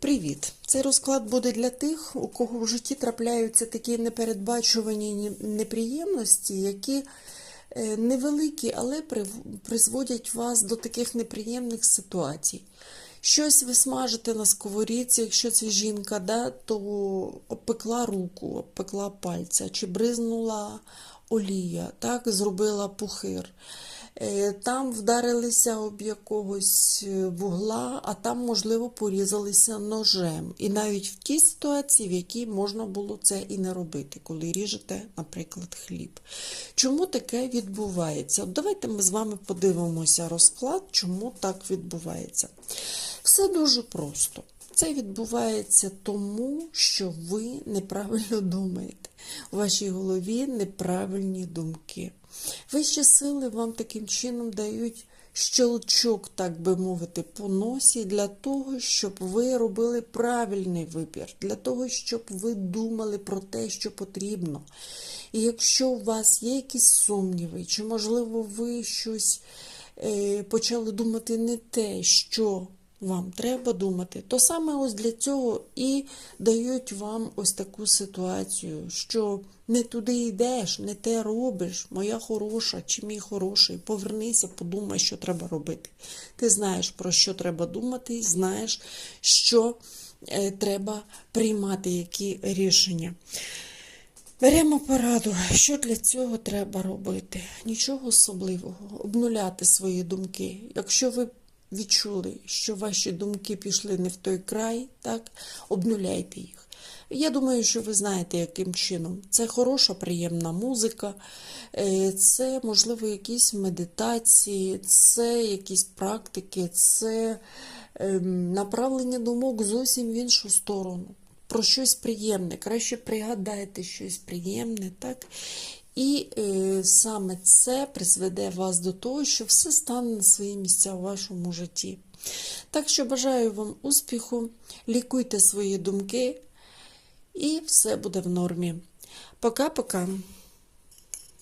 Привіт! Цей розклад буде для тих, у кого в житті трапляються такі непередбачувані неприємності, які е, невеликі, але призводять вас до таких неприємних ситуацій. Щось ви смажите на сковорідці, якщо це жінка, да, то обпекла руку, обпекла пальця, чи бризнула олія, так, зробила пухир. Е, Там вдарилися об якогось е, вугла, а там, можливо, порізалися ножем. І навіть в тій ситуації, в якій можна було це і не робити, коли ріжете, наприклад, хліб. Чому таке відбувається? От давайте ми з вами подивимося розклад, чому так відбувається. Все дуже просто. Це відбувається тому, що ви неправильно думаєте. У вашій голові неправильні думки. Вищі сили вам таким чином дають щелчок, так би мовити, по носі для того, щоб ви робили правильний вибір, для того, щоб ви думали про те, що потрібно. І якщо у вас є якісь сумніви, чи, можливо, ви щось е, почали думати не те, що вам треба думати, то саме ось для цього і дають вам ось таку ситуацію, що не туди йдеш, не те робиш, моя хороша чи мій хороший, повернися, подумай, що треба робити. Ти знаєш, про що треба думати, знаєш, що е, треба приймати, які рішення. Беремо пораду, що для цього треба робити. Нічого особливого, обнуляти свої думки. Якщо ви відчули, що ваші думки пішли не в той край, так, обнуляйте їх. Я думаю, що ви знаєте, яким чином. Це хороша, приємна музика, е, це, можливо, якісь медитації, це якісь практики, це ем, направлення думок зовсім в іншу сторону про щось приємне. Краще пригадайте щось приємне, так? І е, саме це призведе вас до того, що все стане на свої місця у вашому житті. Так що бажаю вам успіху, лікуйте свої думки, і все буде в нормі. Пока-пока.